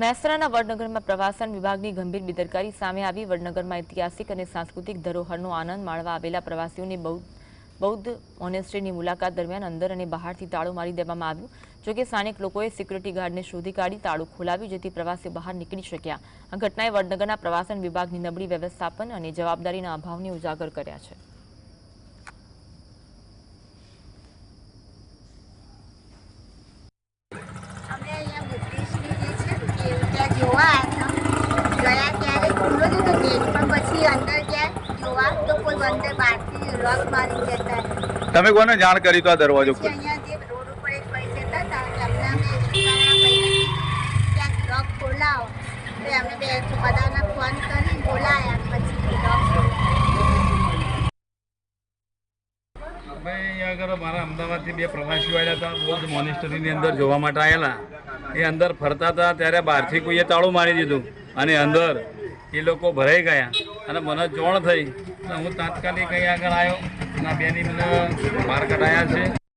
મહેસાણાના વડનગરમાં પ્રવાસન વિભાગની ગંભીર બેદરકારી સામે આવી. વડનગરમાં ઐતિહાસિક અને સાંસ્કૃતિક ધરોહરનો આનંદ માણવા આવેલા પ્રવાસીઓને બૌદ્ધ મોનેસ્ટ્રીની મુલાકાત દરમિયાન અંદર અને બહારથી તાળું મારી દેવામાં આવ્યું. જોકે સ્થાનિક લોકોએ સિક્યુરિટી ગાર્ડને શોધી કાઢી તાળું ખોલાવ્યું જેથી પ્રવાસીઓ બહાર નીકળી શક્યા. આ ઘટનાએ વડનગરના પ્રવાસન વિભાગની નબળી વ્યવસ્થાપન અને જવાબદારીના અભાવને ઉજાગર કર્યા છે અમે અહીંયા બુદ્ધિસ્ટની જે છે ને જોવા આવ્યા. ગયા ત્યારે ખુલ્લો જ હતો ગેટ પણ પછી અંદર ગયા જોવા તો કોઈ અંદર બહારથી લોક મારી જતા તમે કોને જાણ કરી તો આ દરવાજો ખુલ્લો અહીંયા જે રોડ ઉપર એક ભાઈ જતા હતા ત્યાં અમને અમે ક્યાંક લોક ખોલાવો. તો અમે બે બધાને ફોન કરી બોલાયા પછી લોક અમે અહીંયા આગળ મારા અમદાવાદથી બે પ્રવાસીઓ આવ્યા હતા બૌદ્ધ મોનેસ્ટરીની અંદર જોવા માટે આવેલા. એ અંદર ફરતા હતા ત્યારે બહારથી કોઈએ તાળું મારી દીધું અને અંદર એ લોકો ભરાઈ ગયા. અને મને જોણ થઈ. હું તાત્કાલિક અહીંયા આગળ આવ્યો. અને બેની મને બહાર કઢાયા છે.